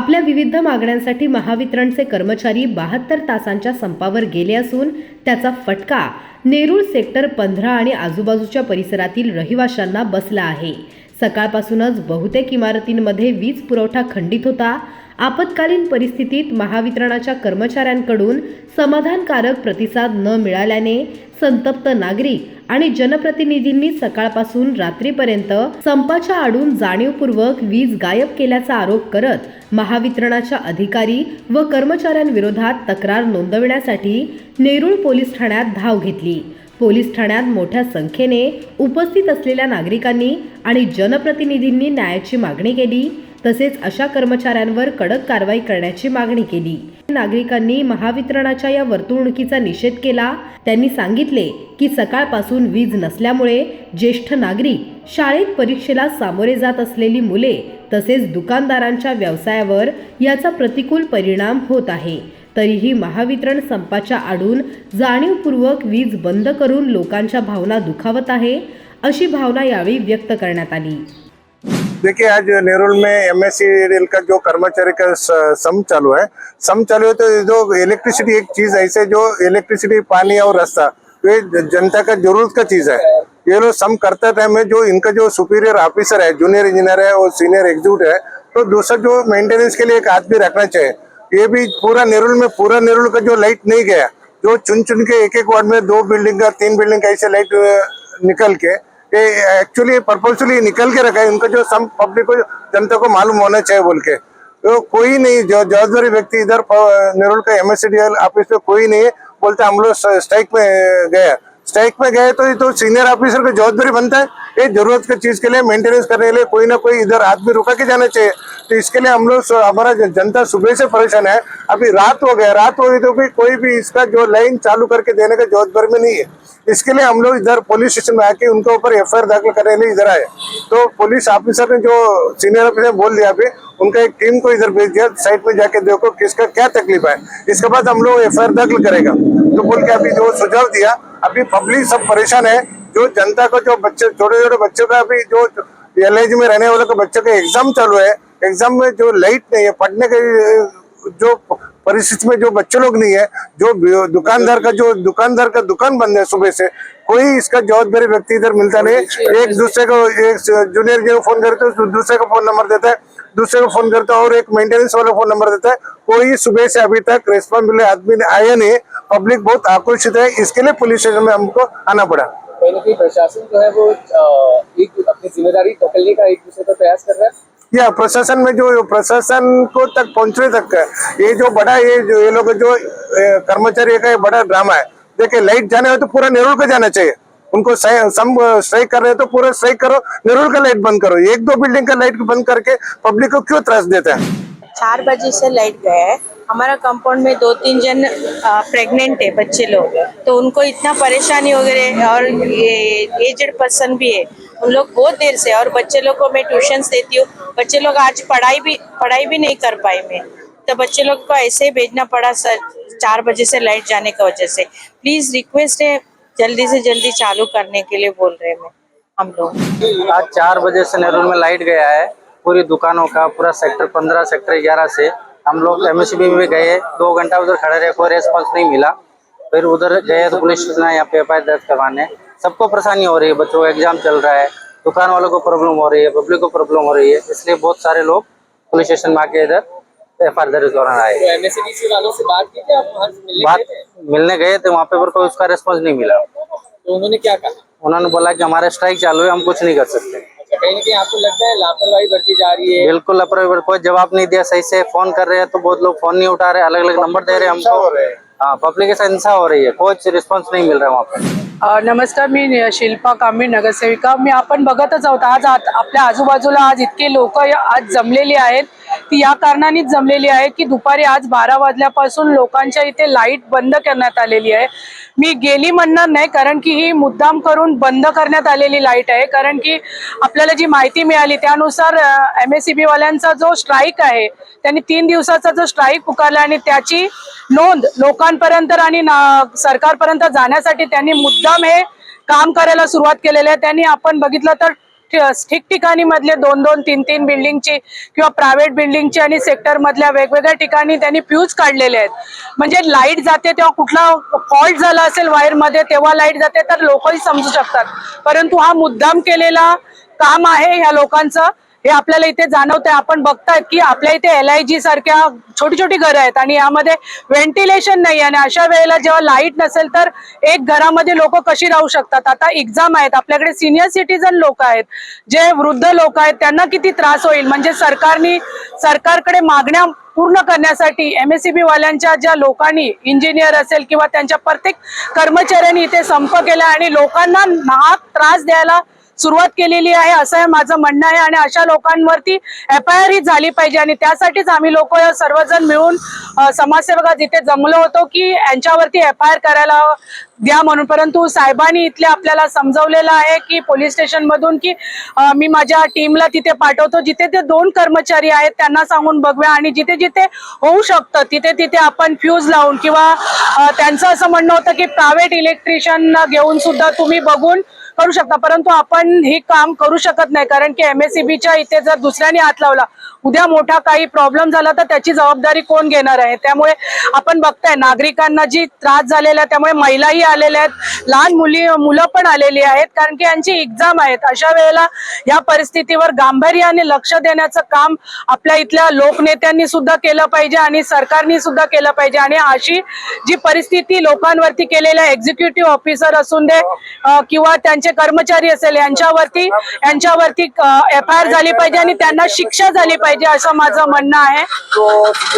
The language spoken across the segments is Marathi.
आपल्या विविध मागण्यांसाठी महावितरणचे कर्मचारी बहात्तर तासांच्या संपावर गेले असून त्याचा फटका नेरूळ सेक्टर पंधरा आणि आजूबाजूच्या परिसरातील रहिवाशांना बसला आहे. सकाळपासूनच बहुतेक इमारतींमध्ये वीज पुरवठा खंडित होता. आपत्कालीन परिस्थितीत महावितरणाच्या कर्मचाऱ्यांकडून समाधानकारक प्रतिसाद न मिळाल्याने संतप्त नागरिक आणि जनप्रतिनिधींनी सकाळपासून रात्रीपर्यंत संपाच्या आडून जाणीवपूर्वक वीज गायब केल्याचा आरोप करत महावितरणाच्या अधिकारी व कर्मचाऱ्यांविरोधात तक्रार नोंदवण्यासाठी नेरूळ पोलीस ठाण्यात धाव घेतली. पोलीस ठाण्यात मोठ्या संख्येने उपस्थित असलेल्या नागरिकांनी आणि जनप्रतिनिधींनी न्यायाची मागणी केली. तसेच अशा कर्मचाऱ्यांवर कडक कारवाई करण्याची मागणी केली. नागरिकांनी महावितरणाच्या या वर्तवणुकीचा निषेध केला. त्यांनी सांगितले की सकाळपासून वीज नसल्यामुळे ज्येष्ठ नागरिक शाळेत परीक्षेला सामोरे जात असलेली मुले तसेच दुकानदारांच्या व्यवसायावर याचा प्रतिकूल परिणाम होत आहे. तरीही महावितरण संपाच्या आडून जाणीवपूर्वक वीज बंद करून लोकांच्या भावना दुखावत आहे अशी भावना यावेळी व्यक्त करण्यात आली. देखिए, आज नेरुल में एमएससी का जो कर्मचारी का सम चालू है, सम चालू है तो जो इलेक्ट्रिसिटी एक चीज़ ऐसे जो इलेक्ट्रिसिटी पानी और रास्ता, ये जनता का ज़रूरत का चीज़ है। ये लोग सम करते टाइम में जो इनका जो सुपीरियर ऑफिसर है जूनियर इंजीनियर है और सीनियर एग्जीक्यूटिव है तो दूसरा जो मेंटेनेंस के लिए एक आदमी रखना चाहिए। ये भी पूरा नेरुल में, पूरा नेरुल का जो लाइट नहीं गया, जो चुन चुन के एक एक वार्ड में दो बिल्डिंग का, तीन बिल्डिंग का ऐसे लाइट निकल के ये एक्चुअली पर्पजली निकल के रखा है। उनका जो सम पब्लिक को जनता को मालूम होना चाहिए बोल के। तो कोई नहीं जो जवाबदारी व्यक्ति इधर नेरुल का एमएससीडीएल ऑफिस में कोई नहीं है। बोलते हम लोग स्ट्राइक में गए स्ट्राइक में गए तो ये तो सीनियर ऑफिसर का जवाबदारी बनता है। ये ज़रूरत की चीज़ के लिए मेंटेनेंस करने के लिए कोई ना कोई इधर आदमी रुका के जाना चाहिए। तो इसके लिए हम लोग हमारा जनता सुबह से परेशान है। अभी रात हो गया, रात हो गई तो भी कोई भी इसका जो लाइन चालू करके देने का जवाबदारी में नहीं है। इसके लिए हम लोग इधर पुलिस स्टेशन में आके उनके ऊपर एफ़ दाखिल करने के लिए इधर आए। तो पुलिस ऑफिसर ने जो सीनियर ऑफिसर बोल दिया अभी, उनका एक टीम को इधर भेज दिया साइड में जाके देखो किसका क्या तकलीफ़ है। इसके बाद हम लोग एफआईआर दाखिल करेगा। तो बोल के अभी जो सुझाव दिया, अभी पब्लिक सब परेशान है। जो जनता को जो बच्चे छोटे छोटे बच्चों का अभी जो एल में रहने वाले को बच्चों का एग्ज़ाम चालू है एग्ज़ाम में जो लाइट नहीं है पढ़ने के जो परिस्थिति में जो बच्चे लोग नहीं है जो दुकानदार का जो दुकानदार का दुकान बंद है सुबह से कोई इसका जवाबदारी व्यक्ति इधर मिलता नहीं एक दूसरे को एक जूनियर जो फ़ोन करते हैं दूसरे को फ़ोन नंबर देता है दूसरे को फ़ोन करता है और एक मेंटेनेंस वाला फ़ोन नंबर देता है। कोई सुबह से अभी तक रेस्पॉन्सिबल आदमी आया नहीं पब्लिक बहुत आक्रोशित है इसके लिए पुलिस स्टेशन में हमको आना पड़ा। कहीं ना कहीं प्रशासन जो है वो एक अपनी ज़िम्मेदारी ढकलने का एक दूसरे पर प्रयास कर रहा है? या प्रशासन में जो प्रशासन को तक पहुँचने तक का ये जो बड़ा ये जो ये लोग जो कर्मचारी का ये बड़ा ड्रामा है। देखिए लाइट जाने हो तो पूरा नेरुल का जाना चाहिए। उनको स्ट्राइक कर रहे हैं तो पूरा स्ट्राइक करो नेरुल का लाइट बंद करो। एक दो बिल्डिंग का लाइट बंद करके पब्लिक को क्यों त्रास देता है? चार बजे से लाइट गया है। हमारा कंपाउंड में दो तीन जन प्रेग्नेंट है बच्चे लोग। तो उनको इतना परेशानी वगैरह और एजड पर्सन भी है। उन लोग बहुत देर से, और बच्चे लोग को मैं ट्यूशंस देती हूँ। बच्चे लोग आज पढ़ाई भी पढ़ाई भी नहीं कर पाए मैं। तो बच्चे लोग को ऐसे ही भेजना पड़ा सर, चार बजे से लाइट जाने की वजह से। प्लीज़ रिक्वेस्ट है, जल्दी से जल्दी चालू करने के लिए बोल रहे हैं हम लोग। आज चार बजे से नेहरू में लाइट गया है, पूरी दुकानों का, पूरा सेक्टर पंद्रह, सेक्टर ग्यारह से। हम लोग एम में भी गए दो घंटा उधर खड़े रहे कोई रेस्पॉन्स नहीं मिला। फिर उधर गए तो पुलिस स्टेशन यहाँ पे एफ़ दर्ज करवाने। सबको परेशानी हो रही है बच्चों का एग्ज़ाम चल रहा है दुकान वालों को प्रॉब्लम हो रही है पब्लिक को प्रॉब्लम हो रही है इसलिए बहुत सारे लोग पुलिस स्टेशन में आके इधर एफ़ आई दर्ज कराने आए। तो एमएससीडीसी वालों से बात की आप मिलने बात गए थे? मिलने गए थे वहाँ पे पर कोई उसका रेस्पॉन्स नहीं मिला। तो उन्होंने क्या कहा? उन्होंने बोला कि हमारा स्ट्राइक चालू है हम कुछ नहीं कर सकते। कहीं ना कहीं आपको लगता है लापरवाही बढ़ती जा रही है? बिल्कुल लापरवाही कोई जवाब नहीं दिया सही से फोन कर रहे हैं तो बहुत लोग फोन नहीं उठा रहे अलग अलग नंबर दे रहे हैं हमको। हाँ पब्लिक के साथ हिंसा हो रही है कोई रिस्पॉन्स नहीं मिल रहा है वहाँ पे। अ, नमस्कार मी शिल्पा कांबळे नगरसेविका। मी आपण बघतच आहोत आज आपल्या आजूबाजूला आज इतके लोक आज जमलेली आहेत. ती या कारणानेच जमलेली आहे की दुपारी आज बारा वाजल्यापासून लोकांच्या इथे लाइट बंद करण्यात आलेली आहे. मी गेली म्हणणार नाही कारण की ही मुद्दाम करून बंद करण्यात आलेली लाइट आहे. कारण की आपल्याला जी माहिती मिळाली त्यानुसार एम एस सी बी वाल्यांचा जो स्ट्राईक आहे त्यांनी तीन दिवसाचा जो स्ट्राईक पुकारला आणि त्याची नोंद लोकांपर्यंत आणि सरकारपर्यंत जाण्यासाठी त्यांनी मुद्दाम हे काम करायला सुरुवात केलेली आहे. त्यांनी आपण बघितलं तर ठिकठिकाणी मधले दोन दोन तीन तीन बिल्डिंगची किंवा प्रायव्हेट बिल्डिंगची आणि सेक्टर मधल्या वेगवेगळ्या ठिकाणी त्यांनी फ्यूज काढलेले आहेत. म्हणजे लाइट जाते तेव्हा कुठला फॉल्ट झाला असेल वायरमध्ये तेव्हा लाइट जाते तर लोकही समजू शकतात. परंतु हा मुद्दाम केलेला काम आहे ह्या लोकांचं. हे आपल्याला इथे जाणवतंय. आपण बघतायत की आपल्या इथे एल आय जी सारख्या छोटी छोटी घरं आहेत आणि यामध्ये व्हेंटिलेशन नाही आणि अशा वेळेला जेव्हा लाइट नसेल तर एक घरामध्ये लोक कशी राहू शकतात? आता एक्झाम आहेत. आपल्याकडे सिनियर सिटीजन लोक आहेत. जे वृद्ध लोक आहेत त्यांना किती त्रास होईल? म्हणजे सरकारनी सरकारकडे मागण्या पूर्ण करण्यासाठी एमएससीबी वाल्यांच्या ज्या लोकांनी इंजिनियर असेल किंवा त्यांच्या प्रत्येक कर्मचाऱ्यांनी इथे संप केला आणि लोकांना नाहक त्रास द्यायला सुरुवात केलेली आहे असं हे माझं म्हणणं आहे आणि अशा लोकांवरती एफ आय आर ही झाली पाहिजे आणि त्यासाठीच आम्ही लोक सर्वजण मिळून समाजसेवका जिथे जमलो होतो की यांच्यावरती एफ आय आर करायला द्या म्हणून. परंतु साहेबांनी इथले आपल्याला समजवलेलं आहे की पोलीस स्टेशनमधून की मी माझ्या टीमला तिथे पाठवतो जिथे ते दोन कर्मचारी आहेत त्यांना सांगून बघूया आणि जिथे जिथे होऊ शकतं तिथे तिथे आपण फ्यूज लावून किंवा त्यांचं असं म्हणणं होतं की प्रायव्हेट इलेक्ट्रिशियन घेऊन सुद्धा तुम्ही बघून करू शकता. परंतु आपण हे काम करू शकत नाही कारण की एमएससीबीच्या इथे जर दुसऱ्याने हात लावला उद्या मोठा काही प्रॉब्लेम झाला तर त्याची जबाबदारी कोण घेणार आहे? त्यामुळे आपण बघताय नागरिकांना जी त्रास झालेला आहे त्यामुळे महिलाही आलेल्या आहेत लहान मुली मुलं पण आलेली आहेत कारण की यांची एक्झाम आहेत. अशा वेळेला या परिस्थितीवर गांभीर्याने लक्ष देण्याचं काम आपल्या इथल्या लोकनेत्यांनी सुद्धा केलं पाहिजे आणि सरकारने सुद्धा केलं पाहिजे. आणि अशी जी परिस्थिती लोकांवरती केलेल्या एक्झिक्युटिव्ह ऑफिसर असून दे किंवा त्यांचे कर्मचारी असेल यांच्यावरती यांच्यावरती एफ आय आर झाली पाहिजे आणि त्यांना शिक्षा झाली पाहिजे असं माझं म्हणणं आहे.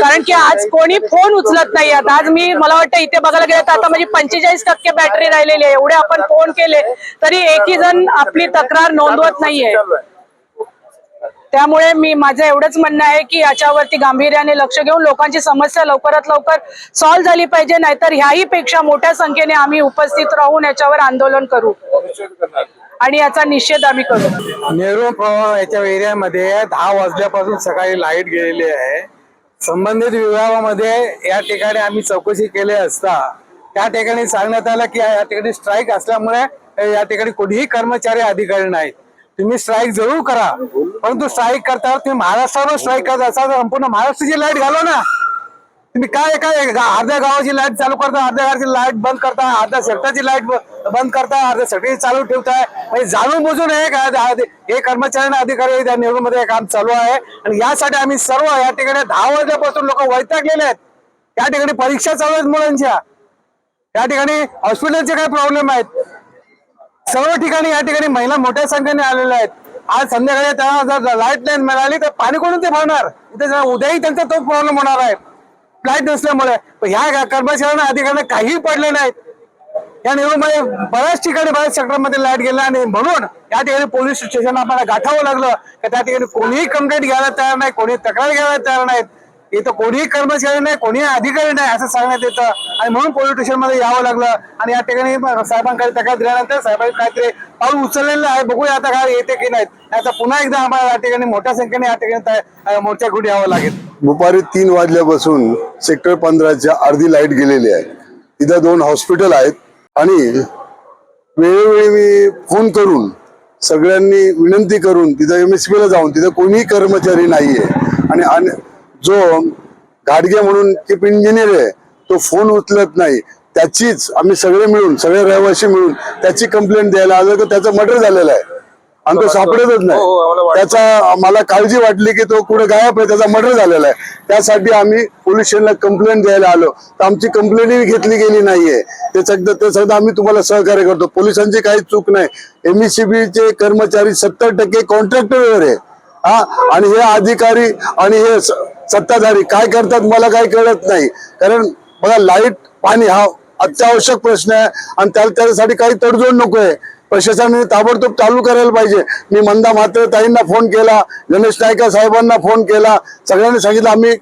कारण की आज कोणी फोन उचलत नाही आता आज मी मला वाटतं इथे बघायला गेलं तर आता माझी पंचेचाळीस टक्के बॅटरी राहिलेली आहे. एवढे आपण फोन केले तरी एकही जण आपली तक्रार नोंदवत नाहीये. त्यामुळे मी माझं एवढंच म्हणणं आहे की याच्यावरती गांभीर्याने लक्ष घेऊन लोकांची समस्या लवकरात लवकर सॉल्व्ह झाली पाहिजे नाहीतर ह्याही पेक्षा मोठ्या संख्येने आम्ही उपस्थित राहून याच्यावर आंदोलन करू. आणि याचा निषेध आम्ही करू. नेहरू याच्या एरियामध्ये दहा वाजल्यापासून सकाळी लाइट गेलेली आहे. संबंधित विभागामध्ये या ठिकाणी आम्ही चौकशी केली असता त्या ठिकाणी सांगण्यात आलं की या ठिकाणी स्ट्राईक असल्यामुळे या ठिकाणी कोणीही कर्मचारी अधिकारी नाहीत. तुम्ही स्ट्राईक जरूर करा. परंतु स्ट्राईक करताना तुम्ही महाराष्ट्रावर स्ट्राईक करत संपूर्ण महाराष्ट्राची लाइट घालवा ना. तुम्ही काय काय अर्ध्या गावाची लाइट चालू करता अर्ध्या गावाची लाइट बंद करता अर्ध्या सेक्टरची लाइट बंद करता अर्ध्या सेक्टरची चालू ठेवताय. म्हणजे जाणून बुजून हे काय हे कर्मचारी अधिकारी हे काम चालू आहे. आणि यासाठी आम्ही सर्व या ठिकाणी दहा वाजल्यापासून लोक वैतागलेले आहेत. या ठिकाणी परीक्षा चालू आहेत मुलांच्या. या ठिकाणी हॉस्पिटलचे काही प्रॉब्लेम आहेत. सर्व ठिकाणी या ठिकाणी महिला मोठ्या संख्येने आलेल्या आहेत. आज संध्याकाळी त्यांना जर लाइट नाही मिळाली तर पाणी कोणून ते भरणार? इथे उद्याही त्यांचा तो प्रॉब्लेम होणार आहे. लाइट नसल्यामुळे. ह्या कर्मचाऱ्यांना अधिकाऱ्यांना काहीही पडले नाहीत. या नेहरूमध्ये बऱ्याच ठिकाणी बऱ्याच सेक्टरमध्ये लाइट गेला आणि म्हणून या ठिकाणी पोलीस स्टेशन आम्हाला गाठावं लागलं. की त्या ठिकाणी कोणीही कंप्लेंट घ्यायला तयार नाही कोणी तक्रार घ्यायला तयार नाहीत. इथं कोणीही कर्मचारी नाही कोणीही अधिकारी नाही असं सांगण्यात येतं. आणि म्हणून पोलीस स्टेशनमध्ये यावं लागलं. आणि या ठिकाणी साहेबांकडे तक्रार दिल्यानंतर साहेबांनी काहीतरी पाऊल उचललेलं आहे. बघूया आता काय येते की नाहीत आता पुन्हा एकदा आम्हाला या ठिकाणी मोठ्या संख्येने या ठिकाणी त्या- मोर्चा घेऊन यावं लागेल. दुपारी तीन वाजल्यापासून सेक्टर पंधराच्या अर्धी लाइट गेलेली आहे. तिथं दोन हॉस्पिटल आहेत. आणि वेळोवेळी मी फोन करून सगळ्यांनी विनंती करून तिथं एम एस पीला जाऊन तिथं कोणीही कर्मचारी नाहीये. आणि अन- जो घाडगे म्हणून चीफ इंजिनियर आहे तो फोन उचलत नाही. त्याचीच आम्ही सगळे मिळून सगळे रहिवासी मिळून त्याची कंप्लेंट द्यायला आलो की त्याचं मर्डर झालेलं आहे. आणि तो सापडतच नाही. त्याचा मला काळजी वाटली की तो कुठे गायब आहे त्याचा मर्डर झालेला आहे. त्यासाठी आम्ही पोलीस स्टेशनला कंप्लेंट द्यायला आलो. तर आमची कंप्लेंटही घेतली गेली नाहीये. ते सगळं ते सगळं आम्ही तुम्हाला सहकार्य करतो. पोलिसांची काही चूक नाही. एमईसीबी चे कर्मचारी सत्तर टक्के कॉन्ट्रॅक्टरवर आहे. हा? आणि हे अधिकारी आणि हे सत्ताधारी. काय करतात मला काही कळत नाही. कारण बघा लाइट पाणी हा अत्यावश्यक प्रश्न आहे आणि त्याला त्याच्यासाठी काही तडजोड नको आहे. प्रशासनाने ताबडतोब चालू करायला पाहिजे. मी मंदा मात्र ताईंना फोन केला गणेश नायका साहेबांना फोन केला. सगळ्यांनी सांगितलं आम्ही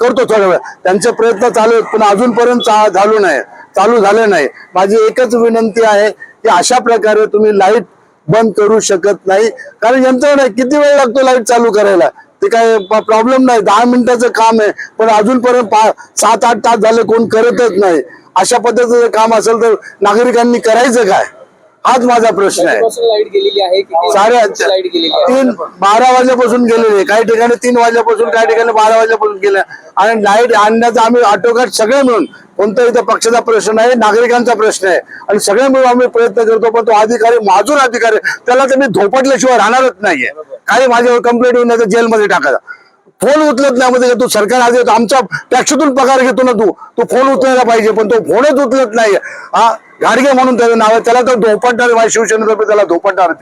करतो थोड्या वेळ. त्यांचे प्रयत्न चालू आहेत पण अजूनपर्यंत चा- झालो नाही. चालू झाले नाही. माझी एकच विनंती आहे की अशा प्रकारे तुम्ही लाइट बंद करू शकत नाही. कारण यंत्रणा किती वेळ लागतो लाइट चालू करायला? ते काय प्रॉब्लेम नाही. दहा मिनिटाचं काम आहे. पण अजूनपर्यंत सात आठ तास झाले कोण करतच नाही. अशा पद्धतीचं काम असेल तर नागरिकांनी करायचं काय? हाच माझा प्रश्न आहे. आहे साडे आहे? तीन बारा वाजल्यापासून गेलेले काही ठिकाणी तीन वाजल्यापासून काही ठिकाणी बारा वाजल्यापासून गेले. आणि लाइट आणण्याचा आम्ही ऑटोकाट सगळे मिळून कोणता इथं पक्षाचा प्रश्न नाही नागरिकांचा प्रश्न आहे. आणि सगळे मिळून आम्ही प्रयत्न करतो पण तो अधिकारी माजूर अधिकारी त्याला तर मी धोपटल्याशिवाय राहणारच नाहीये. काही माझ्यावर कंप्लेंट होऊन नाही तर जेलमध्ये टाकायचा. फोन उचलत नाही म्हणजे तू सरकार आज येतो आमच्या टॅक्सीतून पगार घेतो ना तू तू फोन उचलायला पाहिजे पण तो फोनच उचलत नाही. हा गाडगे म्हणून त्याचं नाव आहे त्याला तर धोपटणार माझ्या शिवसेनेतर्फे त्याला धोपटणार